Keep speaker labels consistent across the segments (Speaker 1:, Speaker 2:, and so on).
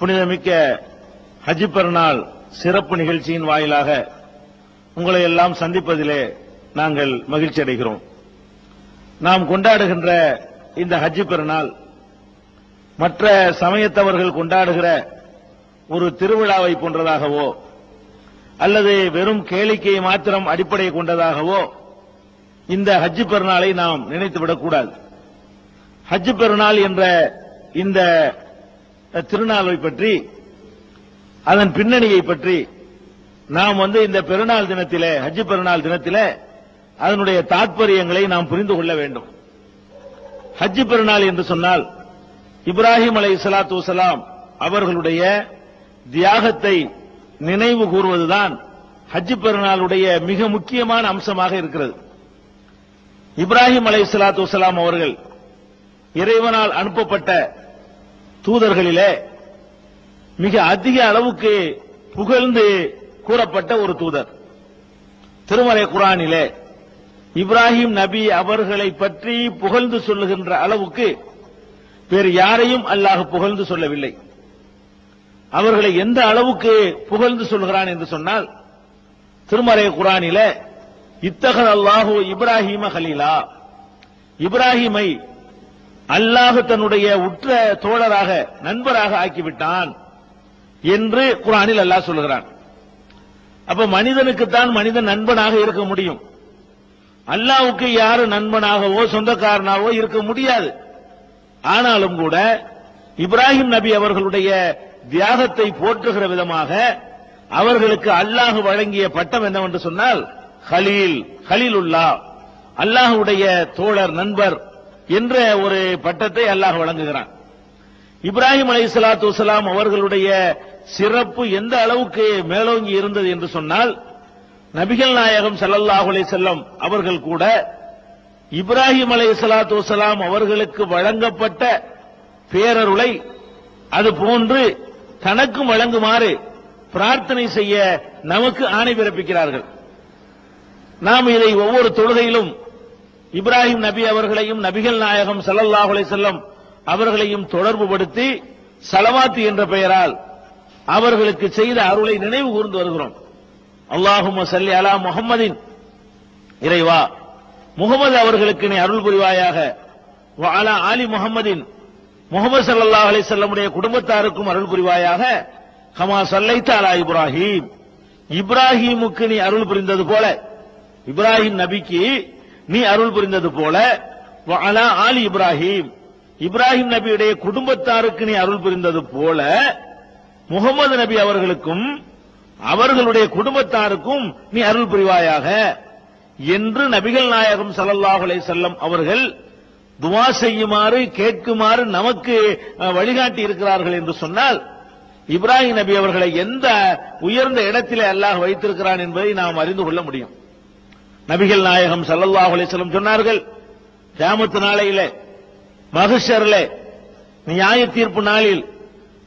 Speaker 1: புனிதமிக்க ஹஜ் பெருநாள் சிறப்பு நிகழ்ச்சியின் வாயிலாக உங்களை எல்லாம் சந்திப்பதிலே நாங்கள் மகிழ்ச்சி அடைகிறோம். நாம் கொண்டாடுகின்ற இந்த ஹஜ் பெருநாள் மற்ற சமயத்தவர்கள் கொண்டாடுகிற ஒரு திருவிழாவை போன்றதாகவோ அல்லது வெறும் கேளிக்கையை மாத்திரம் அடிப்படை கொண்டதாகவோ இந்த ஹஜ் பெருநாளை நாம் நினைத்துவிடக்கூடாது. ஹஜ் பெருநாள் என்ற இந்த திருநாளை பற்றி அதன் பின்னணியை பற்றி நாம் வந்து இந்த பெருநாள் தினத்தில ஹஜ் பெருநாள் தினத்தில அதனுடைய தாற்பயங்களை நாம் புரிந்து கொள்ள வேண்டும். ஹஜ் பெருநாள் என்று சொன்னால் இப்ராஹிம் அலை சலாத்து வலாம் அவர்களுடைய தியாகத்தை நினைவு கூறுவதுதான் ஹஜ் பெருநாளுடைய மிக முக்கியமான அம்சமாக இருக்கிறது. இப்ராஹிம் அலை சலாத்து வலாம் அவர்கள் இறைவனால் அனுப்பப்பட்ட தூதர்களிலே மிக அதிக அளவுக்கு புகழ்ந்து கூறப்பட்ட ஒரு தூதர். திருமலை குரானிலே இப்ராஹிம் நபி அவர்களை பற்றி புகழ்ந்து சொல்லுகின்ற அளவுக்கு வேறு யாரையும் அல்லாஹ் புகழ்ந்து சொல்லவில்லை. அவர்களை எந்த அளவுக்கு புகழ்ந்து சொல்கிறான் என்று சொன்னால் திருமறை குரானில இத்தகர் அல்லாஹு இப்ராஹிம ஹலீலா இப்ராஹிமை அல்லாஹ் தன்னுடைய உற்ற தோழராக நண்பராக ஆக்கிவிட்டான் என்று குரானில் அல்லாஹ் சொல்கிறான் அப்ப மனிதனுக்குத்தான் மனிதன் நண்பனாக இருக்க முடியும். அல்லாவுக்கு யாரு நண்பனாகவோ சொந்தக்காரனாகவோ இருக்க முடியாது. ஆனாலும் கூட இப்ராஹிம் நபி அவர்களுடைய தியாகத்தை போற்றுகிற விதமாக அவர்களுக்கு அல்லாஹ் வழங்கிய பட்டம் என்னவென்று சொன்னால் ஹலீல் ஹலீலுல்லா. அல்லாஹுடைய தோழர் நண்பர் என்ற ஒரு பட்டத்தை அல்லாஹ் வழங்குகிறான். இப்ராஹிம் அலி சலாத்து வலாம் அவர்களுடைய சிறப்பு எந்த அளவுக்கு மேலோங்கி இருந்தது என்று சொன்னால் நபிகள் நாயகம் ஸல்லல்லாஹு அலைஹி செல்லம் அவர்கள் கூட இப்ராஹிம் அலை சலாத்து வலாம் அவர்களுக்கு வழங்கப்பட்ட பேரருளை அது போன்று தனக்கும் வழங்குமாறு பிரார்த்தனை செய்ய நமக்கு ஆணை பிறப்பிக்கிறார்கள். நாம் இதை ஒவ்வொரு தொழுகையிலும் இப்ராஹிம் நபி அவர்களையும் நபிகள் நாயகம் ஸல்லல்லாஹு செல்லம் அவர்களையும் தொடர்புபடுத்தி சலவாத்து என்ற பெயரால் அவர்களுக்கு செய்த அருளை நினைவு கூர்ந்து வருகிறோம். அல்லாஹும் சல்லி அலா முஹம்மதின் இறைவா. முகமது அவர்களுக்கு நீ அருள் புரிவாயாக. அலா ஆலி முகமதின் முகமது ஸல்லல்லாஹு அலி செல்லமுடைய குடும்பத்தாருக்கும் அருள் புரிவாயாக. ஹமா சல்லைத்த அலா இப்ராஹிம். இப்ராஹிமுக்கு நீ அருள் புரிந்தது போல இப்ராஹிம் நபிக்கு நீ அருள் புரிந்தது போல அலா ஆலி இப்ராஹிம். இப்ராஹிம் நபியுடைய குடும்பத்தாருக்கு நீ அருள் புரிந்தது போல முகமது நபி அவர்களுக்கும் அவர்களுடைய குடும்பத்தாருக்கும் நீ அருள் புரிவாயாக. என்று நபிகள் நாயகம் ஸல்லல்லாஹு அலைஹி அவர்கள் துவா செய்யுமாறு கேட்குமாறு நமக்கு வழிகாட்டி இருக்கிறார்கள் என்று சொன்னால் இப்ராஹிம் நபி அவர்களை எந்த உயர்ந்த இடத்திலே அல்லாஹ் வைத்திருக்கிறான் என்பதை நாம் அறிந்து கொள்ள முடியும். நபிகள் நாயகம் ஸல்லல்லாஹு அலிஸ்லம் சொன்னார்கள் கியாமத்து நாளையிலே மகிஷர்ல நியாய தீர்ப்பு நாளில்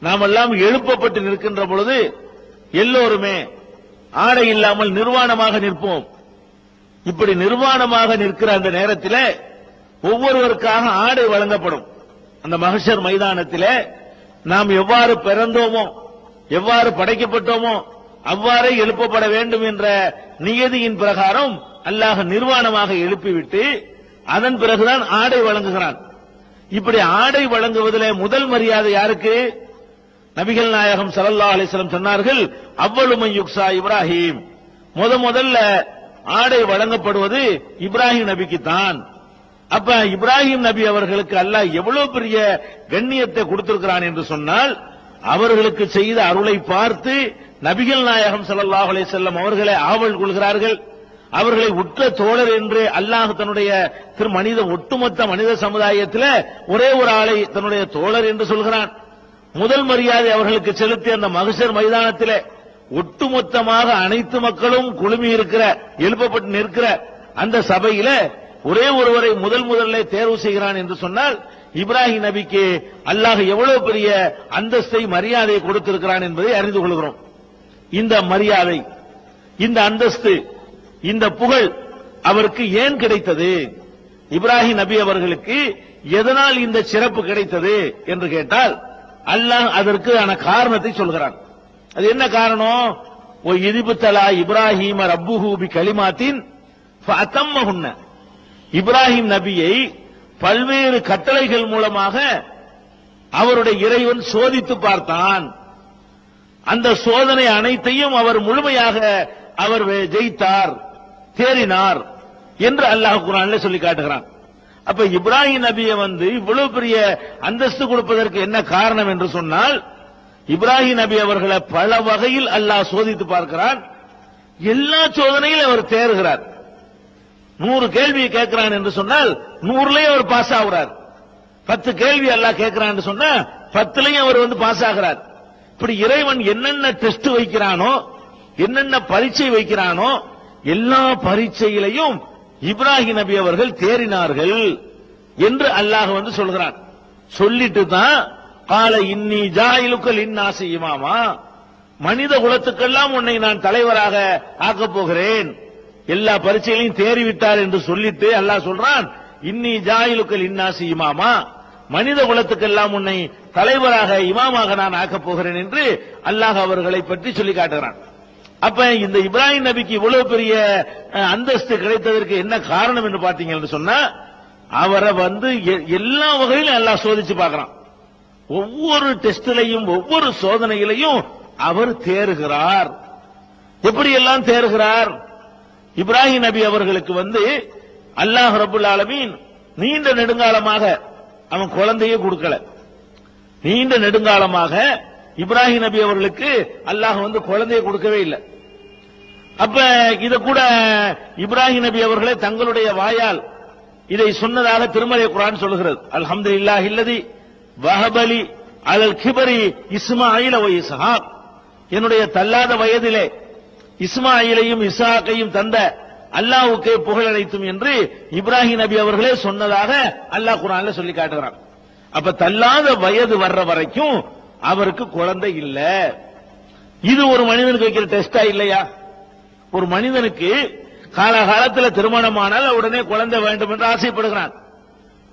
Speaker 1: நாம் எல்லாம் எழுப்பப்பட்டு நிற்கின்ற பொழுது எல்லோருமே ஆடை இல்லாமல் நிர்வாணமாக நிற்போம். இப்படி நிர்வாணமாக நிற்கிற அந்த நேரத்தில் ஒவ்வொருவருக்காக ஆடை வழங்கப்படும். அந்த மகஷர் மைதானத்தில் நாம் எவ்வாறு பிறந்தோமோ எவ்வாறு படைக்கப்பட்டோமோ அவ்வாறே எழுப்பப்பட வேண்டும் என்ற நியதியின் பிரகாரம் அல்லாஹ் நிர்வாணமாக எழுப்பிவிட்டு அதன் பிறகுதான் ஆடை வழங்குகிறான். இப்படி ஆடை வழங்குவதிலே முதல் மரியாதை யாருக்கு? நபிகள் நாயகம் ஸல்லல்லாஹு அலிஸ்லம் சொன்னார்கள் அவ்வளவு யுக்ஸா இப்ராஹிம். முத முதல்ல ஆடை வழங்கப்படுவது இப்ராஹிம் நபிக்கு தான் அப்ப இப்ராஹிம் நபி அவர்களுக்கு அல்லாஹ் எவ்வளவு பெரிய கண்ணியத்தை கொடுத்திருக்கிறான் என்று சொன்னால் அவர்களுக்கு செய்த அருளை பார்த்து நபிகள் நாயகம் ஸல்லல்லாஹு அலைஹி வஸல்லம் அவர்களை ஆவல் கொள்கிறார்கள். அவர்களை உற்ற தோழர் என்று அல்லாஹ் தன்னுடைய திரு மனித ஒட்டுமொத்த மனித சமுதாயத்தில் ஒரே ஒரு ஆளை தன்னுடைய தோழர் என்று சொல்கிறான். முதல் மரியாதை அவர்களுக்கு செலுத்தி அந்த மகசர் மைதானத்தில் ஒட்டுமொத்தமாக அனைத்து மக்களும் குழுமி இருக்கிற எழுப்பப்பட்டு நிற்கிற அந்த சபையில ஒரே ஒருவரை முதல் முதல்ல தேர்வு செய்கிறான் என்று சொன்னால் இப்ராஹிம் நபிக்கு அல்லாஹ் எவ்வளவு பெரிய அந்தஸ்தை மரியாதையை கொடுத்திருக்கிறான் என்பதை அறிந்து கொள்கிறோம். இந்த மரியாதை இந்த அந்தஸ்து இந்த புகழ் அவருக்கு ஏன் கிடைத்தது? இப்ராஹிம் நபி அவர்களுக்கு எதனால் இந்த சிறப்பு கிடைத்தது என்று கேட்டால் அல்லாஹ் அதற்கு ஆன காரணத்தை சொல்கிறான். அது என்ன காரணம்? ஓ இதிபுத்தலா இப்ராஹிம ரப்புஹு களிமாத்தின் கலிமாத்தின் இப்ராஹிம் நபியை பல்வேறு கட்டளைகள் மூலமாக அவருடைய இறைவன் சோதித்து பார்த்தான். அந்த சோதனை அனைத்தையும் அவர் முழுமையாக அவர் ஜெயித்தார். தேறினார் என்று அல்லாஹ் குரான்ல சொல்லி காட்டுகிறான். அப்ப இப்ராஹிம் நபியை வந்து இவ்வளவு பெரிய அந்தஸ்து கொடுப்பதற்கு என்ன காரணம் என்று சொன்னால் இப்ராஹிம் நபி அவர்களை பல வகையில் அல்லாஹ் சோதித்து பார்க்கிறான். எல்லா சோதனையில் அவர் தேறுகிறார். நூறு கேள்வியை கேட்கிறான் என்று சொன்னால் நூறுலயும் அவர் பாஸ் ஆகுறார். பத்து கேள்வி எல்லாம் கேட்கிறான்னு சொன்னா பத்துலயும் அவர் வந்து பாஸ் ஆகிறார். இப்படி இறைவன் என்னென்ன டெஸ்ட் வைக்கிறானோ என்னென்ன பரீட்சை வைக்கிறானோ எல்லா பரீட்சையிலையும் இப்ராஹிம் நபி அவர்கள் தேறினார்கள் என்று அல்லாஹ் வந்து சொல்கிறான். சொல்லிட்டு தான் கால இன்னி ஜாயிலுக்கள் இன்னாசி இமாமா. மனித குலத்துக்கெல்லாம் உன்னை நான் தலைவராக ஆக்கப் போகிறேன். எல்லா பரீட்சைகளையும் தேறிவிட்டார் என்று சொல்லிட்டு அல்லாஹ் சொல்றான் இன்னி ஜாயிலுக்கள் இன்னாசி இமாமா. மனித குலத்துக்கெல்லாம் உன்னை தலைவராக இமாமாக நான் ஆக்கப் போகிறேன் என்று அல்லாஹ் அவர்களை பற்றி சொல்லி காட்டுகிறான். அப்ப இந்த இப்ராஹிம் நபிக்கு இவ்வளவு பெரிய அந்தஸ்து கிடைத்ததற்கு என்ன காரணம் என்று பாத்தீங்கன்னு சொன்னா அவரை வந்து எ- எல்லா வகையிலும் எல்லாம் சோதிச்சு பார்க்கறான். ஒவ்வொரு டெஸ்டிலையும் ஒவ்வொரு சோதனையிலையும் அவர் தேறுகிறார். எப்படி எல்லாம் தேறுகிறார்? இப்ராஹிம் நபி அவர்களுக்கு வந்து அல்லாஹ் ரபுல் ஆலமீன் நீண்ட நெடுங்காலமாக அவன் குழந்தையே கொடுக்கல. நீண்ட நெடுங்காலமாக இப்ராஹிம் நபி அவர்களுக்கு அல்லாஹ் வந்து குழந்தையை கொடுக்கவே இல்லை. அப்ப இத கூட இப்ராஹிம் நபி அவர்களே தங்களுடைய வாயால் இதை சொன்னதாக திருமலை குரான் சொல்லுகிறது. இல்லா இல்லதி வஹபலி அலல் கிபரி இஸ்மாயில் வ இஸ்ஹாக். என்னுடைய தள்ளாத வயதிலே இஸ்மாயிலையும் இசாக்கையும் தந்த அல்லாஹ்வுக்கே புகழனைத்தும் என்று இப்ராஹிம் நபி அவர்களே சொன்னதாக அல்லாஹ் குரான்ல சொல்லி காட்டுகிறான். அப்ப தள்ளாத வயது வர்ற வரைக்கும் அவருக்கு குழந்தை இல்ல. இது ஒரு மனிதனுக்கு வைக்கிற டெஸ்டா இல்லையா? ஒரு மனிதனுக்கு காலகாலத்துல திருமணமானால் உடனே குழந்தை வேண்டும் என்று ஆசைப்படுகிறான்.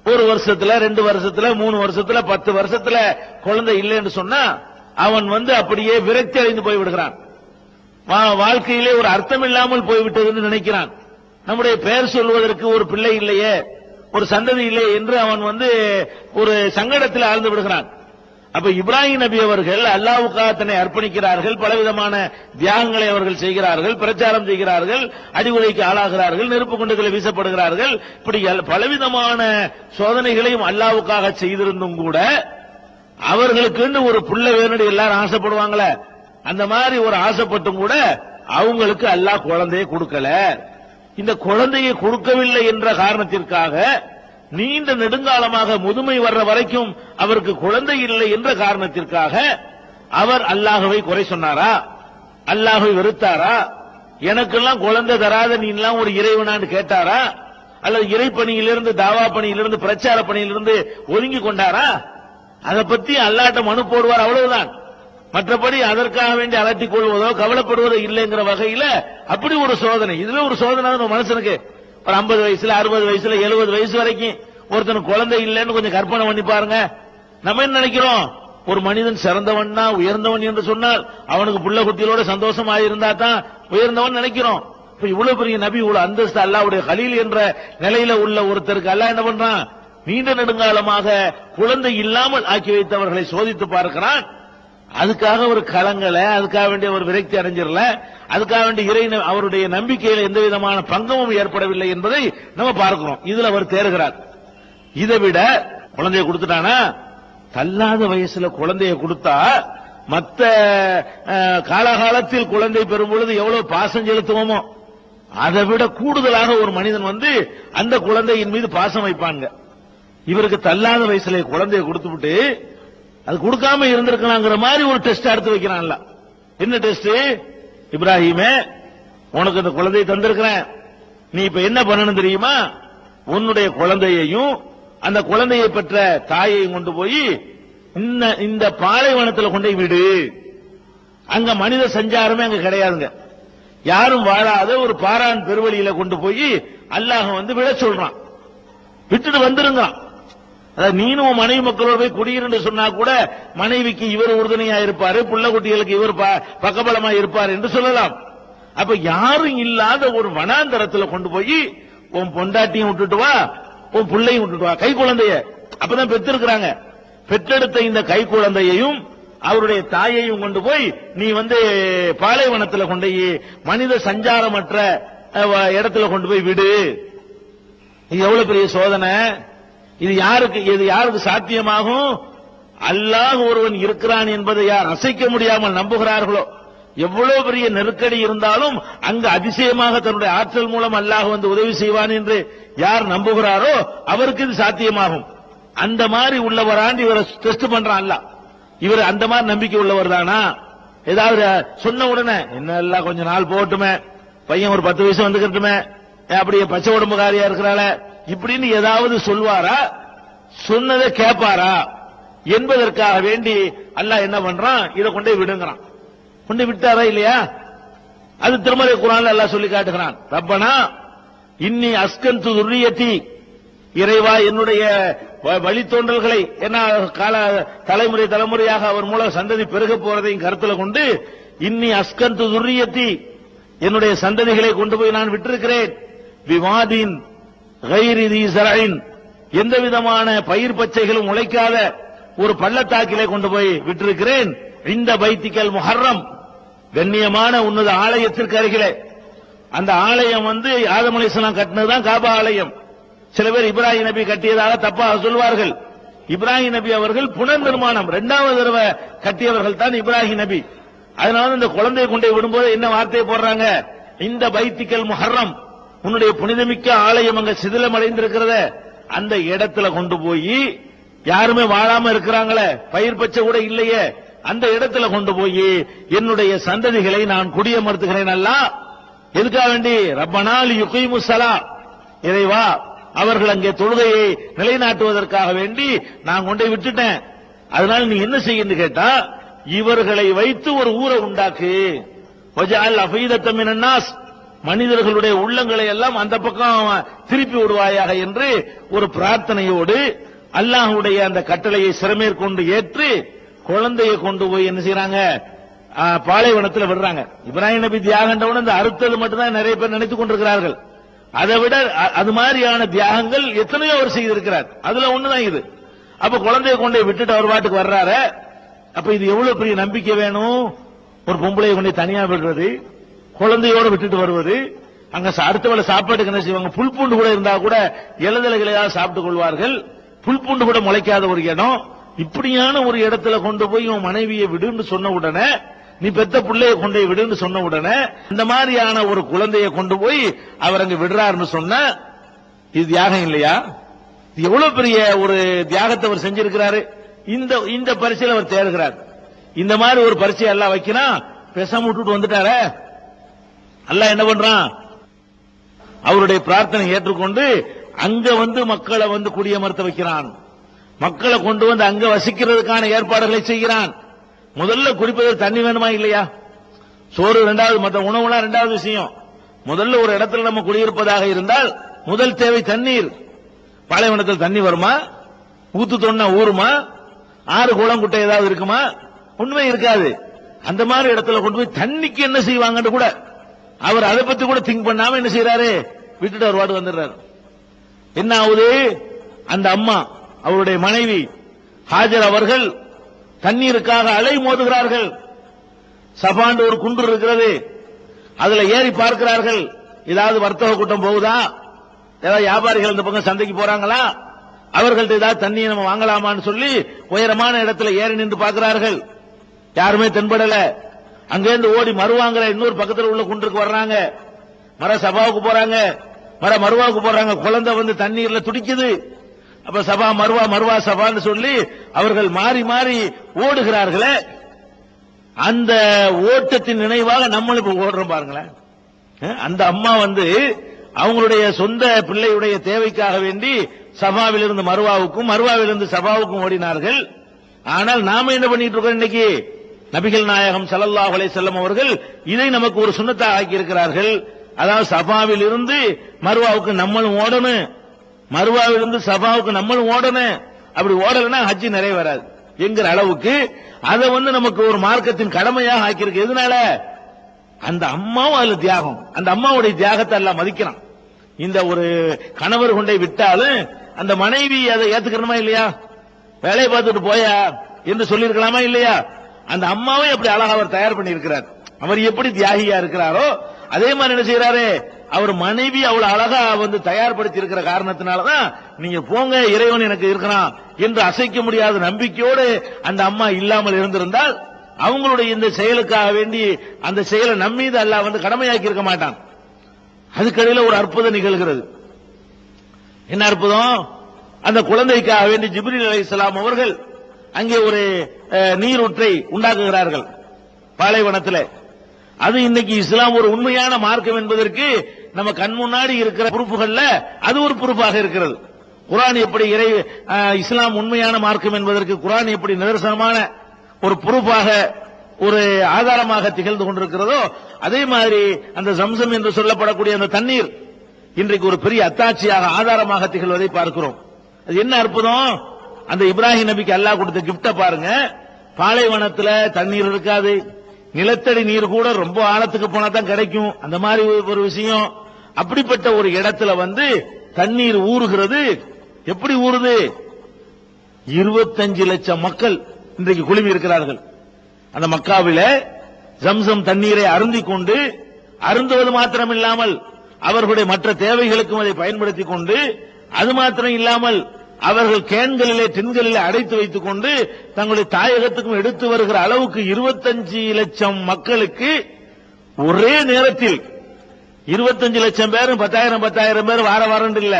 Speaker 1: ஒரு வருஷத்துல ரெண்டு வருஷத்துல மூணு வருஷத்துல பத்து வருஷத்துல குழந்தை இல்லைன்னு சொன்னா அவன் வந்து அப்படியே விரக்தி அடைந்து போய்விடுகிறான். வா- வாழ்க்கையிலே ஒரு அர்த்தம் இல்லாமல் போய்விட்டதுன்னு நினைக்கிறான். நம்முடைய பெயர் சொல்வதற்கு ஒரு பிள்ளை இல்லையே ஒரு சந்ததி இல்லையே என்று அவன் வந்து ஒரு சங்கடத்தில் ஆழ்ந்து விடுகிறான். அப்ப இப்ராஹிம் நபி அவர்கள் அல்லாவுக்காக தன்னை அர்ப்பணிக்கிறார்கள் பலவிதமான தியாகங்களை அவர்கள் செய்கிறார்கள் பிரச்சாரம் செய்கிறார்கள் அடிவுரைக்கு ஆளாகிறார்கள் நெருப்பு குண்டுகளை வீசப்படுகிறார்கள். இப்படி பலவிதமான சோதனைகளையும் அல்லாவுக்காக செய்திருந்தும் கூட அவர்களுக்குன்னு ஒரு புள்ள வேணும் எல்லாரும் ஆசைப்படுவாங்களே. அந்த மாதிரி ஒரு ஆசைப்பட்டும் கூட அவங்களுக்கு அல்லாஹ் குழந்தையை கொடுக்கல. இந்த குழந்தையை கொடுக்கவில்லை என்ற காரணத்திற்காக நீண்ட நெடுங்காலமாக முதுமை வர்ற வரைக்கும் அவருக்கு குழந்தை இல்லை என்ற காரணத்திற்காக அவர் அல்லாஹுவை குறை சொன்னாரா? அல்லாஹுவை வெறுத்தாரா? எனக்கெல்லாம் குழந்தை தராத நீ எல்லாம் ஒரு இறைவனான்னு கேட்டாரா? அல்லது இறைப்பணியிலிருந்து தாவா பணியிலிருந்து பிரச்சார பணியிலிருந்து ஒதுங்கி கொண்டாரா? அதை பத்தி அல்லாட்ட மனு போடுவார் அவ்வளவுதான். மற்றபடி அதற்காக வேண்டி அலட்டிக் கொள்வதோ கவலைப்படுவதோ இல்லைங்கிற வகையில அப்படி ஒரு சோதனை. இதுல ஒரு சோதனை மனுஷனுக்கு ஒரு 50 வயசுல அறுபது வயசுல எழுபது வயசு வரைக்கும் ஒருத்தனுக்கு குழந்தை இல்லைன்னு கொஞ்சம் கற்பனை பண்ணி பாருங்க. நம்ம என்ன நினைக்கிறோம்? ஒரு மனிதன் சிறந்தவன்னா உயர்ந்தவன் என்று சொன்னால் அவனுக்கு புள்ள குட்டிகளோட சந்தோஷமா இருந்தா தான் உயர்ந்தவன் நினைக்கிறோம். இப்ப இவ்வளவு பெரிய நபி இவ்வளவு அந்தஸ்து அல்லாவுடைய கலீல் என்ற நிலையில உள்ள ஒருத்தருக்கு அல்ல என்ன பண்றான்? நீண்ட நெடுங்காலமாக குழந்தை இல்லாமல் ஆக்கி வைத்தவர்களை சோதித்து பார்க்கிறான். அதுக்காக ஒரு கலங்கல அதுக்காக வேண்டிய ஒரு விரக்தி அடைஞ்சிடல. அதுக்காக வேண்டிய இறை அவருடைய நம்பிக்கையில எந்த விதமான பங்கமும் ஏற்படவில்லை என்பதை நம்ம பார்க்கிறோம். இதுல அவர் தேர்கிறார் இதை விட குழந்தைய கொடுத்துட்டானா? தள்ளாத வயசுல குழந்தைய கொடுத்தா மத்த காலகாலத்தில் குழந்தை பெறும் பொழுது எவ்வளவு பாசம் செலுத்துவோமோ அதை விட கூடுதலாக ஒரு மனிதன் வந்து அந்த குழந்தையின் மீது பாசம் வைப்பாங்க. இவருக்கு தள்ளாத வயசுல குழந்தைய கொடுத்து விட்டு அது கொடுக்காம இருந்திருக்கலாங்கிற மாதிரி ஒரு டெஸ்ட் எடுத்து வைக்கிறான்ல என்ன டெஸ்ட் இப்ராஹிமே உனக்கு இந்த குழந்தையை தந்திருக்கிறேன். நீ இப்ப என்ன பண்ணணும் தெரியுமா? உன்னுடைய குழந்தையையும் அந்த குழந்தையை பெற்ற தாயையும் கொண்டு போய் இந்த இந்த பாலைவனத்துல கொண்டு போய் விடு. அங்க மனித சஞ்சாரமே அங்க கிடையாதுங்க. யாரும் வாழாத ஒரு பாரான் பெருவழியில கொண்டு போய் அல்லாஹ் வந்து விட சொல்றான். விட்டுட்டு வந்துருங்கிறான். அதாவது நீனும் உன் மனைவி மக்களோட போய் குடியிருந்து சொன்னா கூட மனைவிக்கு இவர் உறுதுணையா இருப்பாரு புள்ள குட்டிகளுக்கு இவர் பக்கபலமா இருப்பார் என்று சொல்லலாம். அப்ப யாரும் இல்லாத ஒரு வனாந்தரத்துல கொண்டு போய் உன் பொண்டாட்டியும் விட்டுட்டு வா உன் பிள்ளையும் விட்டுட்டு வா. கை குழந்தைய. அப்பதான் பெற்றிருக்கிறாங்க. பெற்றெடுத்த இந்த கை குழந்தையையும் அவருடைய தாயையும் கொண்டு போய் நீ வந்து பாலைவனத்தில் கொண்டு போய் மனித சஞ்சாரமற்ற இடத்துல கொண்டு போய் விடு. இது எவ்வளவு பெரிய சோதனை? இது யாருக்கு இது யாருக்கு சாத்தியமாகும்? அல்லாஹ் ஒருவன் இருக்கிறான் என்பதை யார் அசைக்க முடியாமல் நம்புகிறார்களோ? எவ்வளவு பெரிய நெருக்கடி இருந்தாலும் அங்கு அதிசயமாக தன்னுடைய ஆற்றல் மூலம் அல்லாஹ் வந்து உதவி செய்வான் என்று யார் நம்புகிறாரோ அவருக்கு இது சாத்தியமாகும். அந்த மாதிரி உள்ளவராண்டு இவரை டெஸ்ட் பண்றான் அல்லாஹ். இவர் அந்த மாதிரி நம்பிக்கை உள்ளவர் தானா? ஏதாவது சொன்ன உடனே என்ன எல்லாம் கொஞ்ச நாள் போட்டுமே பையன் ஒரு பத்து வயசு வந்துக்கிட்டுமே அப்படியே பச்சை உடம்புக்காரியா இருக்கிறாள இப்படின்னு ஏதாவது சொல்வாரா? சொன்னதை கேட்பாரா என்பதற்காக வேண்டி அல்லாஹ் என்ன பண்றான்? இதை கொண்டே விடுங்கிறான். கொண்டு விட்டாரா இல்லையா? அது திருமலை குரான் எல்லாம் சொல்லி காட்டுகிறான். ரப்பனா இன்னி அஸ்கன் துர்ரியத்தி இறைவா என்னுடைய வ- வழித்தோன்றல்களை என்ன கால தலைமுறை தலைமுறையாக அவர் மூலம் சந்ததி பெருக போறதையும் கருத்தில் கொண்டு இன்னி அஸ்கன் துர்ரியத்தி என்னுடைய சந்ததிகளை கொண்டு போய் நான் விட்டிருக்கிறேன். விவாதின் கைரி எந்த விதமான பயிர் பச்சைகளும் உழைக்காத ஒரு பள்ளத்தாக்கிலே கொண்டு போய் விட்டிருக்கிறேன். இந்த பைத்திக்கல் முஹர்ரம். கண்ணியமான உன்னது ஆலயத்திற்கு அருகிலே. அந்த ஆலயம் வந்து ஆதம் அலிஸ்லாம் கட்டினதுதான் காபா ஆலயம். சில பேர் இப்ராஹிம் நபி கட்டியதாக தப்பாக சொல்வார்கள். இப்ராஹிம் நபி அவர்கள் புனர் நிர்மாணம் இரண்டாவது தடவை கட்டியவர்கள் தான் இப்ராஹிம் நபி. அதனால இந்த குழந்தையை கொண்டே விடும்போது என்ன வார்த்தையை போடுறாங்க? இந்த பைத்திக்கல் முஹர்ரம். உன்னுடைய புனிதமிக்க ஆலயம் அங்க சிதிலம் அடைந்திருக்கிறத அந்த இடத்துல கொண்டு போய் யாருமே வாழாம இருக்கிறாங்களே பயிர் பச்சை கூட இல்லையே அந்த இடத்துல கொண்டு போய் என்னுடைய சந்ததிகளை நான் குடியமர்த்துகிறேன் அல்ல. எதுக்காக வேண்டி? ரப்பனால் யுகைமு சலா இறைவா அவர்கள் அங்கே தொழுகையை நிலைநாட்டுவதற்காக வேண்டி நான் கொண்டே விட்டுட்டேன். அதனால நீ என்ன செய்யன்னு கேட்டா இவர்களை வைத்து ஒரு ஊரை உண்டாக்கு. வஜால் நாஸ். மனிதர்களுடைய உள்ளங்களை எல்லாம் அந்த பக்கம் திருப்பி விடுவாயாக என்று ஒரு பிரார்த்தனையோடு அல்லாஹுடைய அந்த கட்டளையை சிறமேற்கொண்டு ஏற்று குழந்தையை கொண்டு போய் என்ன செய்யறாங்க பாலைவனத்தில் விடுறாங்க. இப்ராஹிம் நபி தியாகண்டவன் இந்த அறுத்தது மட்டும்தான் நிறைய பேர் நினைத்துக் கொண்டிருக்கிறார்கள். அதை விட அது மாதிரியான தியாகங்கள் எத்தனையோ அவர் செய்திருக்கிறார். அதுல ஒண்ணுதான் இது. அப்ப குழந்தைய கொண்டு போய் விட்டுட்டு அவர் பாட்டுக்கு வர்றாரு. அப்ப இது எவ்வளவு பெரிய நம்பிக்கை வேணும்? ஒரு பொம்பளையை கொண்டு போய் தனியா விடுறது. குழந்தையோட விட்டுட்டு வருவது அங்க அடுத்த வேளை சாப்பாட்டுக்கு என்ன செய்வாங்க புல் பூண்டு கூட இருந்தா கூட இலதலைகளையா சாப்பிட்டுக் கொள்வார்கள். புல் பூண்டு கூட முளைக்காத ஒரு இடம். இப்படியான ஒரு இடத்துல கொண்டு போய் உன் மனைவியை விடுன்னு சொன்ன உடனே நீ பெத்த பிள்ளைய கொண்டு போய் விடுன்னு சொன்ன உடனே இந்த மாதிரியான ஒரு குழந்தையை கொண்டு போய் அவர் அங்க விடுறாருன்னு சொன்ன இது தியாகம் இல்லையா? எவ்வளவு பெரிய ஒரு தியாகத்தை அவர் செஞ்சிருக்கிறாரு. இந்த இந்த பரிசையில் அவர் தேடுகிறார். இந்த மாதிரி ஒரு பரிசை எல்லாம் வைக்கிறான் பேசாம விட்டுட்டு வந்துட்டாரே. அல்லாஹ் என்ன பண்றான்? அவருடைய பிரார்த்தனை ஏற்றுக்கொண்டு அங்க வந்து மக்களை வந்து குடியமர்த்த வைக்கிறான். மக்களை கொண்டு வந்து அங்க வசிக்கிறதுக்கான ஏற்பாடுகளை செய்கிறான். முதல்ல குடிப்பதற்கு தண்ணி வேணுமா இல்லையா? சோறு ரெண்டாவது மற்ற உணவுலாம் ரெண்டாவது விஷயம். முதல்ல ஒரு இடத்துல நம்ம குடியிருப்பதாக இருந்தால் முதல் தேவை தண்ணீர். பாலைவனத்தில் தண்ணி வருமா? ஊத்து தொன்ன ஊருமா ஆறு குளம் குட்டை ஏதாவது இருக்குமா? உண்மை இருக்காது. அந்த மாதிரி இடத்துல கொண்டு போய் தண்ணிக்கு என்ன செய்வாங்கன்னு கூட அவர் அதை பத்தி கூட திங்க் பண்ணாம என்ன செய்யறாரு விட்டுட்டு அவர் வாடு வந்துடுறாரு. என்ன ஆகுது? அந்த அம்மா அவருடைய மனைவி ஹாஜர் அவர்கள் தண்ணீருக்காக அலை மோதுகிறார்கள். சபாண்டு ஒரு குன்று இருக்கிறது. அதுல ஏறி பார்க்கிறார்கள். ஏதாவது வர்த்தக கூட்டம் போகுதா? ஏதாவது வியாபாரிகள் இந்த பக்கம் சந்தைக்கு போறாங்களா? அவர்கள்ட்ட ஏதாவது தண்ணியை நம்ம வாங்கலாமான்னு சொல்லி உயரமான இடத்துல ஏறி நின்று பார்க்கிறார்கள். யாருமே தென்படல. அங்கேருந்து ஓடி மறுவாங்கிற இன்னொரு பக்கத்தில் உள்ள குன்றுக்கு வர்றாங்க. மர சபாவுக்கு போறாங்க. மர மருவாவுக்கு போறாங்க. குழந்தை வந்து தண்ணீர்ல துடிக்குது. அப்ப சபா மருவா மருவா சபான்னு சொல்லி அவர்கள் மாறி மாறி ஓடுகிறார்களே. அந்த ஓட்டத்தின் நினைவாக நம்மளும் இப்ப ஓடுறோம் பாருங்களேன். அந்த அம்மா வந்து அவங்களுடைய சொந்த பிள்ளையுடைய தேவைக்காக வேண்டி சபாவிலிருந்து மருவாவுக்கும் மருவாவிலிருந்து சபாவுக்கும் ஓடினார்கள். ஆனால் நாம என்ன பண்ணிட்டு இருக்கோம் இன்னைக்கு? நபிகள் நாயகம் ஸல்லல்லாஹு அலைஹி அவர்கள் இதை நமக்கு ஒரு சுண்ணத்தாக ஆக்கியிருக்கிறார்கள். அதாவது சபாவில் இருந்து மருவாவுக்கு நம்மளும் ஓடணும். மருவாவிலிருந்து சபாவுக்கு நம்மளும் ஓடணும். அப்படி ஓடலைன்னா ஹஜ்ஜி வராது. என்கிற அளவுக்கு அதை வந்து நமக்கு ஒரு மார்க்கத்தின் கடமையாக ஆக்கியிருக்கு. எதனால? அந்த அம்மாவும் அதுல தியாகம். அந்த அம்மாவுடைய தியாகத்தை எல்லாம் மதிக்கிறான். இந்த ஒரு கணவர் கொண்டை விட்டாலும் அந்த மனைவி அதை ஏத்துக்கணுமா இல்லையா? வேலையை பார்த்துட்டு போயா? என்று சொல்லியிருக்கலாமா இல்லையா? அந்த அம்மாவை எப்படி அழகா அவர் தயார் பண்ணி இருக்கிறார் அவர் எப்படி தியாகியா இருக்கிறாரோ அதே மாதிரி என்ன செய்யறாரு அவர் மனைவி அவ்வளவு அழகா வந்து தயார்படுத்தி இருக்கிற காரணத்தினாலதான் நீங்க போங்க இறைவன் எனக்கு இருக்கிறான் என்று அசைக்க முடியாத நம்பிக்கையோடு அந்த அம்மா இல்லாமல் இருந்திருந்தால் அவங்களுடைய இந்த செயலுக்காக வேண்டி அந்த செயலை நம்மீது அல்லாஹ் வந்து கடமையாக்கி இருக்க மாட்டான். அதுக்கடையில ஒரு அற்புதம் நிகழ்கிறது. என்ன அற்புதம்? அந்த குழந்தைக்காக வேண்டி ஜிப்ரீல் அலைஹிஸ்ஸலாம் அவர்கள் அங்கே ஒரு நீரூற்றை உண்டாக்குகிறார்கள் பாலைவனத்தில். அது இன்னைக்கு இஸ்லாம் ஒரு உண்மையான மார்க்கம் என்பதற்கு நம்ம கண் முன்னாடி இருக்கிற பொறுப்புகள்ல அது ஒரு பொறுப்பாக இருக்கிறது. குரான் எப்படி இறை இஸ்லாம் உண்மையான மார்க்கம் என்பதற்கு குரான் எப்படி நிதர்சனமான ஒரு பொறுப்பாக ஒரு ஆதாரமாக திகழ்ந்து கொண்டிருக்கிறதோ அதே மாதிரி அந்த சம்சம் என்று சொல்லப்படக்கூடிய அந்த தண்ணீர் இன்றைக்கு ஒரு பெரிய அத்தாட்சியாக ஆதாரமாக திகழ்வதை பார்க்கிறோம். அது என்ன அற்புதம்? அந்த இப்ராஹிம் நபிக்கு அல்லாஹ் கொடுத்த கிப்ட பாருங்க. பாலைவனத்துல தண்ணீர் இருக்காது. நிலத்தடி நீர் கூட ரொம்ப ஆழத்துக்கு போனா தான் கிடைக்கும். அந்த மாதிரி ஒரு- ஒரு விஷயம். அப்படிப்பட்ட ஒரு இடத்துல வந்து தண்ணீர் ஊறுகிறது. எப்படி ஊறுது? இருபத்தஞ்சு லட்சம் மக்கள் இன்றைக்கு குழுமி இருக்கிறார்கள். அந்த மக்காவில ஜம்சம் தண்ணீரை அருந்திக் கொண்டு அருந்துவது மாத்திரம் இல்லாமல் அவர்களுடைய மற்ற தேவைகளுக்கும் அதை பயன்படுத்திக் கொண்டு அது மாத்திரம் இல்லாமல் அவர்கள் கேன்களிலே டின்களிலே அடைத்து வைத்துக் கொண்டு தங்களுடைய தாயகத்துக்கும் எடுத்து வருகிற அளவுக்கு இருபத்தஞ்சு லட்சம் மக்களுக்கு ஒரே நேரத்தில் இருபத்தஞ்சு லட்சம் பேரும் பத்தாயிரம் பத்தாயிரம் பேர் வார வாரம் இல்ல.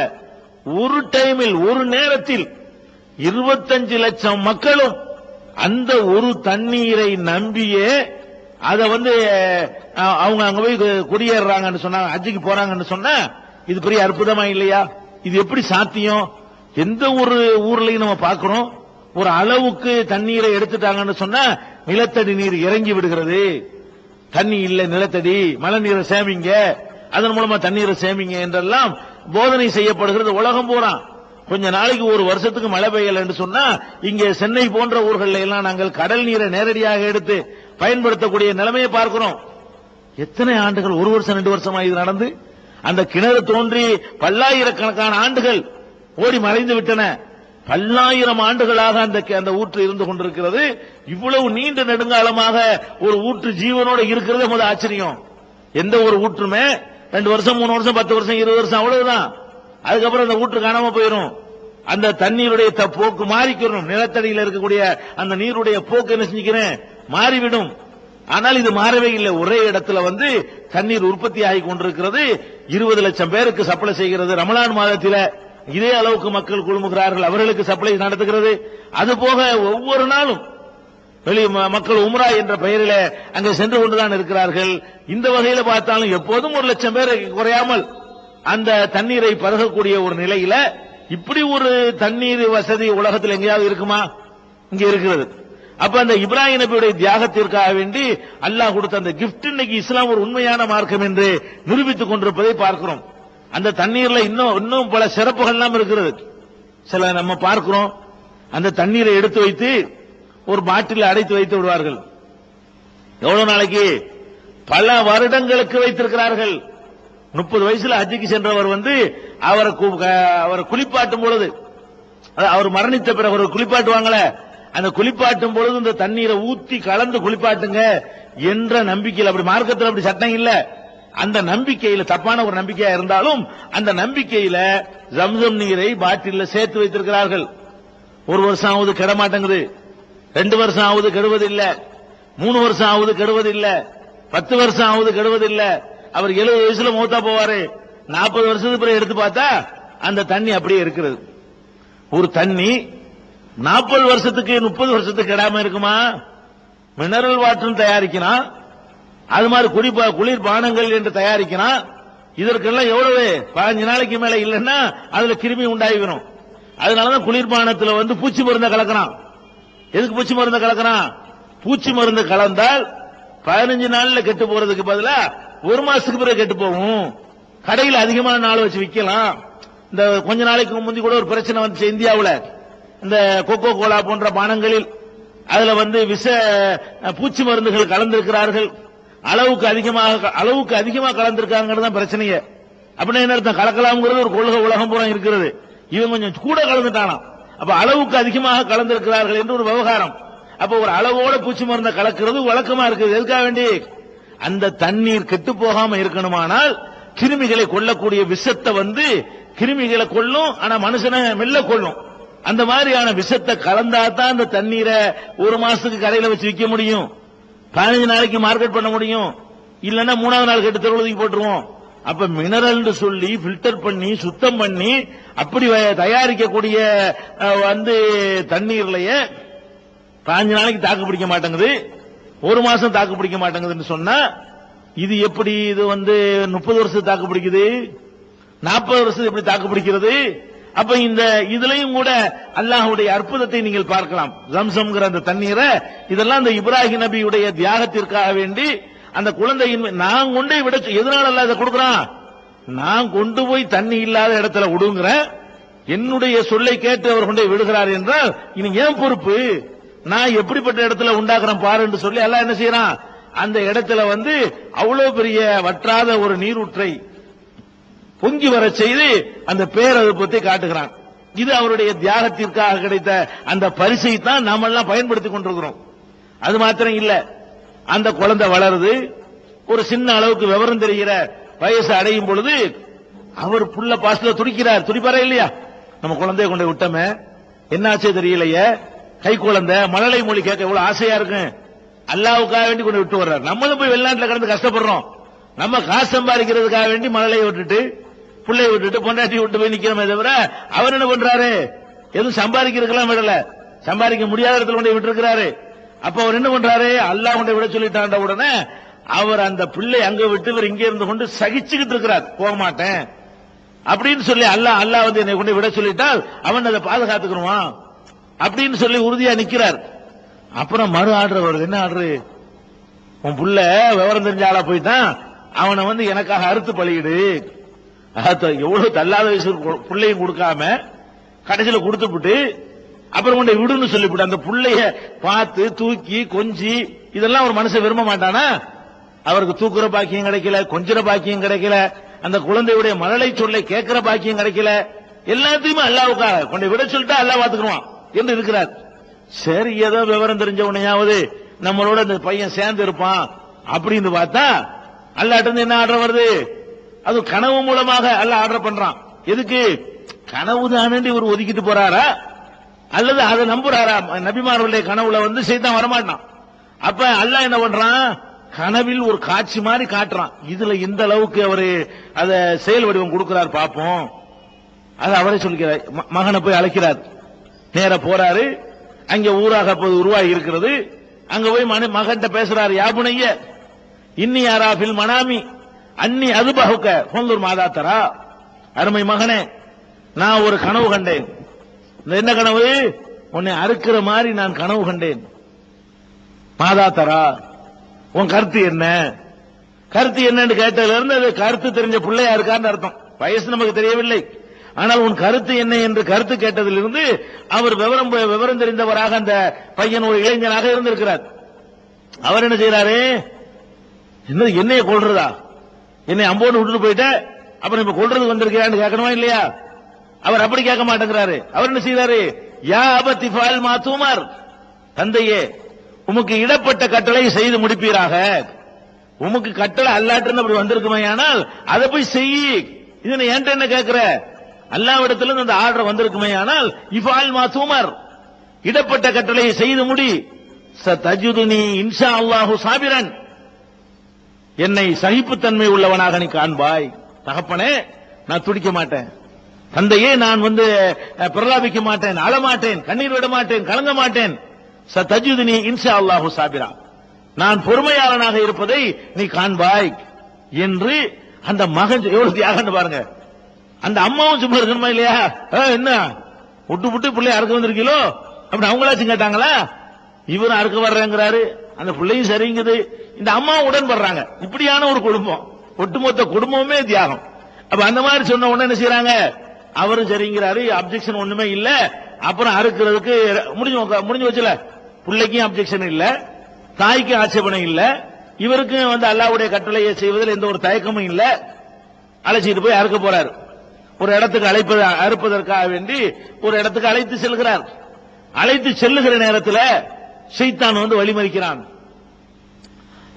Speaker 1: ஒரு டைமில் ஒரு நேரத்தில் இருபத்தஞ்சு லட்சம் மக்களும் அந்த ஒரு தண்ணீரை நம்பியே அதை வந்து அவங்க அங்க போய் குடியேறாங்கன்னு சொன்னாங்க அஜிக்கு போறாங்கன்னு சொன்னா இது பெரிய அற்புதமா இல்லையா? இது எப்படி சாத்தியம்? எந்த ஒரு ஊர்லயும் நம்ம பார்க்கிறோம் ஒரு அளவுக்கு தண்ணீரை எடுத்துட்டாங்கன்னு சொன்னா நிலத்தடி நீர் இறங்கி விடுகிறது. தண்ணி இல்ல நிலத்தடி மழை நீரை சேமிங்க அதன் மூலமா தண்ணீரை சேமிங்க என்றெல்லாம் போதனை செய்யப்படுகிறது. உலகம் பூரா. கொஞ்ச நாளைக்கு ஒரு வருஷத்துக்கு மழை பெய்யல என்று சொன்னா இங்கே சென்னை போன்ற ஊர்கள்ல எல்லாம் நாங்கள் கடல் நீரை நேரடியாக எடுத்து பயன்படுத்தக்கூடிய நிலைமையை பார்க்கிறோம். எத்தனை ஆண்டுகள்? ஒரு வருஷம் ரெண்டு வருஷமா இது நடந்து அந்த கிணறு தோன்றி பல்லாயிரக்கணக்கான ஆண்டுகள் ஓடி மறைந்து விட்டன. பல்லாயிரம் ஆண்டுகளாக அந்த அந்த ஊற்று இருந்து கொண்டிருக்கிறது. இவ்வளவு நீண்ட நெடுங்காலமாக ஒரு ஊற்று ஜீவனோட இருக்கிறது முதல் ஆச்சரியம். எந்த ஒரு ஊற்றுமே ரெண்டு வருஷம் மூணு வருஷம் பத்து வருஷம் இருபது வருஷம் அவ்வளவுதான். அதுக்கப்புறம் அந்த ஊற்று காணாம போயிடும் அந்த தண்ணீருடைய போக்கு மாறிக்கிறோம் நிலத்தடியில் இருக்கக்கூடிய அந்த நீருடைய போக்கு என்ன செஞ்சுக்கிறேன்? மாறிவிடும். ஆனால் இது மாறவே இல்லை. ஒரே இடத்துல வந்து தண்ணீர் உற்பத்தி ஆகி கொண்டிருக்கிறது. இருபது லட்சம் பேருக்கு சப்ளை செய்கிறது. ரமலான் மாதத்தில் இதே அளவுக்கு மக்கள் குழுமுகிறார்கள் அவர்களுக்கு சப்ளை நடத்துகிறது. அதுபோக ஒவ்வொரு நாளும் வெளி ம- மக்கள் உம்ரா என்ற பெயரில அங்கே சென்று கொண்டுதான் இருக்கிறார்கள். இந்த வகையில பார்த்தாலும் எப்போதும் ஒரு லட்சம் பேர் குறையாமல் அந்த தண்ணீரை பருகக்கூடிய ஒரு நிலையில இப்படி ஒரு தண்ணீர் வசதி உலகத்தில் எங்கேயாவது இருக்குமா? இங்க இருக்கிறது. அப்ப அந்த இப்ராஹிம் நபியுடைய தியாகத்திற்காக வேண்டி அல்லாஹ் கொடுத்த அந்த கிஃப்ட் இன்னைக்கு இஸ்லாம் ஒரு உண்மையான மார்க்கம் என்று நிரூபித்துக் கொண்டிருப்பதை பார்க்கிறோம். அந்த தண்ணீர்ல இன்னும் இன்னும் பல சிறப்புகள் எல்லாம் இருக்கிறது. சில நம்ம பார்க்கிறோம் அந்த தண்ணீரை எடுத்து வைத்து ஒரு பாட்டில் அடைத்து வைத்து விடுவார்கள். எவ்வளவு நாளைக்கு? பல வருடங்களுக்கு வைத்திருக்கிறார்கள். முப்பது வயசுல ஹஜ்ஜிக்கு சென்றவர் வந்து அவரை கு- அவரை குளிப்பாட்டும் பொழுது அவர் மரணித்த பிறகு அவர் குளிப்பாட்டுவாங்கள அந்த குளிப்பாட்டும் பொழுது இந்த தண்ணீரை ஊத்தி கலந்து குளிப்பாட்டுங்க என்ற நம்பிக்கையில் அப்படி மார்க்கத்தில் அப்படி சட்டம் இல்லை. அந்த நம்பிக்கையில தப்பான ஒரு நம்பிக்கையா இருந்தாலும் அந்த நம்பிக்கையில ஜம்சம் நீரை பாட்டில சேர்த்து வைத்திருக்கிறார்கள். ஒரு வருஷம் ஆகுது கெட மாட்டேங்குது ரெண்டு வருஷம் ஆகுது கெடுவதில்லை. மூணு வருஷம் ஆகுது கெடுவதில்லை. பத்து வருஷம் ஆகுது கெடுவதில்லை. அவர் எழுபது வயசுல மூத்தா போவாரு. நாற்பது வருஷத்துக்கு பிறகு எடுத்து பார்த்தா அந்த தண்ணி அப்படியே இருக்கிறது. ஒரு தண்ணி நாற்பது வருஷத்துக்கு முப்பது வருஷத்துக்கு கெடாம இருக்குமா? மினரல் வாட்டரும் தயாரிக்கிறான் அது மாதிரி குடிப்பா குளிர் பானங்கள் என்று தயாரிக்கிறான் இதற்கெல்லாம் எவ்வளவு பதினஞ்சு நாளைக்கு மேல இல்லைன்னா அதுல கிருமி உண்டாகிவிடும். அதனாலதான் குளிர்பானத்துல வந்து பூச்சி மருந்த கலக்கிறான். எதுக்கு பூச்சி மருந்த கலக்கிறான்? பூச்சி மருந்து கலந்தால் பதினஞ்சு நாள்ல கெட்டு போறதுக்கு பதிலா ஒரு மாசத்துக்கு பிறகு கெட்டு போகும். கடையில் அதிகமான நாள் வச்சு விற்கலாம். இந்த கொஞ்ச நாளைக்கு முந்தி கூட ஒரு பிரச்சனை வந்துச்சு இந்தியாவில். இந்த கொக்கோ கோலா போன்ற பானங்களில் அதுல வந்து விஷ பூச்சி மருந்துகள் கலந்திருக்கிறார்கள். அளவுக்கு அதிகமாக அளவுக்கு அதிகமாக கலந்திருக்காங்கிறது தான் பிரச்சனையே. அப்படின்னா என்ன அர்த்தம்? கலக்கலாம்ங்கிறது ஒரு கொள்கை உலகம் பூரா இருக்கிறது. இவன் கொஞ்சம் கூட கலந்துட்டானா அப்ப அளவுக்கு அதிகமாக கலந்திருக்கிறார்கள் என்று ஒரு விவகாரம். அப்ப ஒரு அளவோட பூச்சி மருந்தை கலக்கிறது வழக்கமா இருக்குது. எதுக்காக வேண்டி? அந்த தண்ணீர் கெட்டு போகாம இருக்கணுமானால் கிருமிகளை கொல்லக்கூடிய விஷத்தை வந்து கிருமிகளை கொல்லும் ஆனா மனுஷனை மெல்ல கொள்ளும் அந்த மாதிரியான விஷத்தை கலந்தா தான் அந்த தண்ணீரை ஒரு மாசத்துக்கு கரையில வச்சு விற்க முடியும். பதினஞ்சு நாளைக்கு மார்க்கெட் பண்ண முடியும். இல்லைன்னா மூணாவது நாள் கெட்டு தெருவுலதுக்கு போட்டுருவோம். அப்ப மினரல் சொல்லி ஃபில்டர் பண்ணி சுத்தம் பண்ணி அப்படி தயாரிக்கக்கூடிய வந்து தண்ணீர்லயே பாஞ்சு நாளைக்கு தாக்கு பிடிக்க மாட்டேங்குது. ஒரு மாசம் தாக்கு பிடிக்க மாட்டேங்குதுன்னு சொன்னா இது எப்படி இது வந்து முப்பது வருஷம் தாக்கு பிடிக்குது? நாற்பது வருஷம் எப்படி தாக்கு பிடிக்கிறது? அப்ப இந்த இதுலயும் கூட அல்லாஹுடைய அற்புதத்தை நீங்கள் பார்க்கலாம். ஜம்சம்ங்கிற அந்த தண்ணீரை இதெல்லாம் அந்த இப்ராஹிம் நபியுடைய தியாகத்திற்காக வேண்டி அந்த குழந்தையின் நான் கொண்டே விட எதனால அல்ல இதை கொடுக்கறான்? நான் கொண்டு போய் தண்ணி இல்லாத இடத்துல விடுங்கிறேன் என்னுடைய சொல்லை கேட்டு அவர் கொண்டே விடுகிறார் என்றால் இனி ஏன் பொறுப்பு? நான் எப்படிப்பட்ட இடத்துல உண்டாக்குறேன் பாரு என்று சொல்லி எல்லாம் என்ன செய்யறான்? அந்த இடத்துல வந்து அவ்வளவு பெரிய வற்றாத ஒரு நீரூற்றை பொங்கி வர செய்து அந்த பேரழுப்பத்தை காட்டுகிறான். இது அவருடைய தியாகத்திற்காக கிடைத்த அந்த பரிசை தான் நாம எல்லாம் பயன்படுத்தி கொண்டிருக்கிறோம். அது மாத்திரம் இல்ல அந்த குழந்தை வளருது ஒரு சின்ன அளவுக்கு விவரம் தெரிகிற வயசு அடையும் பொழுது அவர் புள்ள பாசத்துல துடிக்கிறார். துடிப்பாரா இல்லையா? நம்ம குழந்தைய கொண்டு விட்டோமே என்னாச்சே தெரியலையே. கை குழந்தை மழலை மொழி கேட்க எவ்வளவு ஆசையா இருக்கும் அல்லாவுக்காக வேண்டி கொண்டு விட்டு வர்றாரு. நம்மளும் போய் வெளிநாட்டுல கிடந்து கஷ்டப்படுறோம். நம்ம காசு சம்பாதிக்கிறதுக்காக வேண்டி மழலையை விட்டுட்டு பிள்ளைய விட்டுட்டு பொண்டாட்டி விட்டு போய் நிக்கிறோமே தவிர அவர் என்ன பண்றாரு? எதுவும் சம்பாதிக்கிறதுக்கெல்லாம் விடல. சம்பாதிக்க முடியாத இடத்துல கொண்டு விட்டு இருக்கிறாரு அப்ப அவர் என்ன பண்றாரு? அல்லாஹ் கொண்டு விட சொல்லிட்டாண்ட உடனே அவர் அந்த பிள்ளை அங்க விட்டு இவர் இங்க இருந்து கொண்டு சகிச்சுக்கிட்டு இருக்கிறார். போக மாட்டேன். அப்படின்னு சொல்லி அல்லாஹ் அல்லாஹ் வந்து என்னை கொண்டு விட சொல்லிட்டால் அவன் அதை பாதுகாத்துக்கிடுவான் அப்படின்னு சொல்லி உறுதியா நிக்கிறார். அப்புறம் மறு ஆர்டர் வருது என்ன ஆர்டர்? உன் புள்ள விவரம் தெரிஞ்ச ஆளா போயிட்டான். அவனை வந்து எனக்காக அறுத்து பழியிடு. எவ்வளவு தள்ளாத வயசு பிள்ளையும் கொடுக்காம கடைசியில கொடுத்துப்புட்டு அப்புறம் கொண்டு விடுன்னு சொல்லிவிட்டு அந்த புள்ளைய பார்த்து தூக்கி கொஞ்சி இதெல்லாம் ஒரு மனுஷன் விரும்ப மாட்டானா? அவருக்கு தூக்குற பாக்கியம் கிடைக்கல கொஞ்சிற பாக்கியம் கிடைக்கல அந்த குழந்தையுடைய மழலை சொல்லை கேட்கிற பாக்கியம் கிடைக்கல எல்லாத்தையுமே அல்லாவுக்காக கொண்டு விட சொல்லிட்டா அல்லா பாத்துக்குவான் என்று இருக்கிறார். சரி ஏதோ விவரம் தெரிஞ்ச உடனேயாவது நம்மளோட இந்த பையன் சேர்ந்து இருப்பான் அப்படின்னு பார்த்தா அல்லாட்டு என்ன ஆர்டர் வருது? அது கனவு மூலமாக அல்ல ஆர்டர் பண்றான். எதுக்கு? கனவு தானே இவர் ஒதுக்கிட்டு போறாரா? அல்லது அதை நம்புறாரா? நபிமார்களுடைய கனவுல வந்து செய்தான் வரமாட்டான். அப்ப அல்ல என்ன பண்றான்? கனவில் ஒரு காட்சி மாதிரி காட்டுறான். இதுல இந்த அளவுக்கு அவரு அத செயல் வடிவம் கொடுக்கிறார் பார்ப்போம் அது அவரே சொல்லிக்கிறார் ம- மகனை போய் அழைக்கிறார். நேர போறாரு. அங்க ஊராக அப்போது உருவாகி இருக்கிறது. அங்க போய் மன மகன்கிட்ட பேசுறாரு யாபுனைய இன்னி யாராபில் மனாமி? அன்னி அது பகுக்க ஹோந்தூர் மாதா தரா அருமை மகனே நான் ஒரு கனவு கண்டேன். இந்த என்ன கனவு? உன்னை அறுக்கிற மாதிரி நான் கனவு கண்டேன். மாதா தரா உன் கருத்து என்ன? கருத்து என்னன்னு கேட்டதுல இருந்து அது கருத்து தெரிஞ்ச பிள்ளையா இருக்கான்னு அர்த்தம். வயசு நமக்கு தெரியவில்லை. ஆனால் உன் கருத்து என்ன என்று கருத்து கேட்டதிலிருந்து அவர் விவரம் விவரம் தெரிந்தவராக அந்த பையன் ஒரு இளைஞனாக இருந்திருக்கிறார். அவர் என்ன செய்யறாரு என்ன என்னைய கொள்றதா என்னை அம்போடு விட்டுட்டு போயிட்ட? அப்புறம் இப்ப கொள்றது வந்திருக்கிறான்னு கேட்கணுமா இல்லையா? அவர் அப்படி கேட்க மாட்டேங்கிறாரு. அவர் என்ன செய்யறாரு யா அபத்தி ஃபால் மாத்துமார் தந்தையே உமக்கு இடப்பட்ட கட்டளை செய்து முடிப்பீராக. உமக்கு கட்டளை அல்லாட்டுன்னு அப்படி வந்திருக்குமே ஆனால் அதை போய் செய். இதனை ஏன்ட்ட என்ன கேட்கிற? அல்லாவிடத்துல அந்த ஆர்டர் வந்திருக்குமே ஆனால் இஃபால் மாத்துமார் இடப்பட்ட கட்டளையை செய்து முடி. ச தஜுதுனி இன்ஷா அல்லாஹு சாபிரன். என்னை சகிப்புத்தன்மை உள்ளவனாக நீ காண்பாய். தகப்பனே நான் துடிக்க மாட்டேன். தந்தையே நான் வந்து பிரலாபிக்க மாட்டேன் அழமாட்டேன் கண்ணீர் விட மாட்டேன் கலங்க மாட்டேன். ச தஜுதுனி அல்லாஹு சாபிரா. நான் பொறுமையாளனாக இருப்பதை நீ காண்பாய் என்று அந்த மகன் எவ்வளவு தியாகம்னு பாருங்க. அந்த அம்மாவும் சும்மா இருக்கணுமா இல்லையா? என்ன? விட்டு விட்டு பிள்ளை அறுக்க வந்திருக்கீங்களோ? அப்படி அவங்களாச்சும் கேட்டாங்களா? இவரும் அறுக்க வர்றேங்கிறாரு. அந்த பிள்ளையும் சரிங்குது. இந்த அம்மா உடன்படுறாங்க இப்படியான ஒரு குடும்பம். ஒட்டுமொத்த குடும்பமே தியாகம். அப்ப அந்த மாதிரி சொன்ன உடனே என்ன செய்யறாங்க அவரும் சரிங்கிறாரு அப்செக்ஷன் ஒண்ணுமே இல்ல. அப்புறம் அறுக்கிறதுக்கு முடிஞ்சு முடிஞ்சு வச்சுல. பிள்ளைக்கும் அப்செக்ஷன் இல்ல. தாய்க்கும் ஆட்சேபனை இல்ல. இவருக்கும் வந்து அல்லாவுடைய கட்டளையை செய்வதில் எந்த ஒரு தயக்கமும் இல்ல. அழைச்சிட்டு போய் அறுக்க போறாரு. ஒரு இடத்துக்கு அழைப்பது அறுப்பதற்காக வேண்டி ஒரு இடத்துக்கு அழைத்து செல்கிறார். அழைத்து செல்லுகிற நேரத்தில் சீத்தான் வந்து வழிமறிக்கிறான்.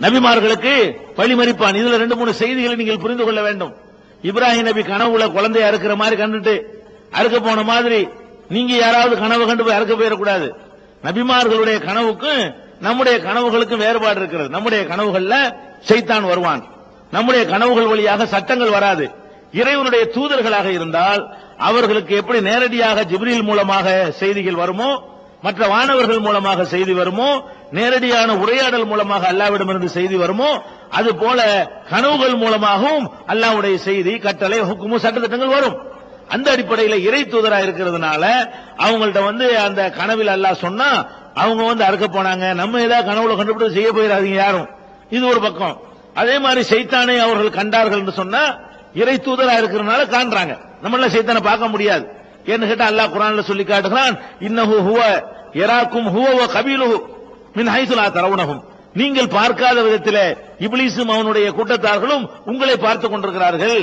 Speaker 1: நபிமார்களுக்கு பழிமறிப்பான். இதுல ரெண்டு மூணு செய்திகளை நீங்கள் புரிந்து கொள்ள வேண்டும். இப்ராஹிம் நபி கனவுல குழந்தைய அறுக்கிற மாதிரி கண்டுட்டு அறுக்க போன மாதிரி நீங்க யாராவது கனவு கண்டு போய் அறுக்க போயிடக்கூடாது. நபிமார்களுடைய கனவுக்கும் நம்முடைய கனவுகளுக்கும் வேறுபாடு இருக்கிறது. நம்முடைய கனவுகள்ல செய்தான் வருவான். நம்முடைய கனவுகள் வழியாக சட்டங்கள் வராது. இறைவனுடைய தூதர்களாக இருந்தால் அவர்களுக்கு எப்படி நேரடியாக ஜிப்ரில் மூலமாக செய்திகள் வருமோ மற்ற வானவர்கள் மூலமாக செய்தி வருமோ நேரடியான உரையாடல் மூலமாக அல்லாவிடமிருந்து செய்தி வருமோ அது போல கனவுகள் மூலமாகவும் அல்லாவுடைய செய்தி கட்டளை ஹுக்குமு சட்டத்திட்டங்கள் வரும். அந்த அடிப்படையில் இறை தூதரா இருக்கிறதுனால அவங்கள்ட்ட வந்து அந்த கனவில் அல்லாஹ் சொன்னா அவங்க வந்து அறுக்க போனாங்க. நம்ம ஏதாவது கனவுல கண்டுபிடிச்சு செய்ய போயிடாதீங்க யாரும். இது ஒரு பக்கம். அதே மாதிரி சைத்தானை அவர்கள் கண்டார்கள் சொன்னா இறை தூதரா இருக்கிறதுனால காண்றாங்க. நம்மள சைத்தானை பார்க்க முடியாது. என்று கேட்டா அல்லாஹ் குரான்ல சொல்லி காட்டுகிறான் இன்னஹு ஹுவ எராக்கும் ஹுவ கபீலுஹு மின் ஹைசுலா தரவுனகும் நீங்கள் பார்க்காத விதத்தில் இப்லீஸும் அவனுடைய கூட்டத்தார்களும் உங்களை பார்த்துக் கொண்டிருக்கிறார்கள்.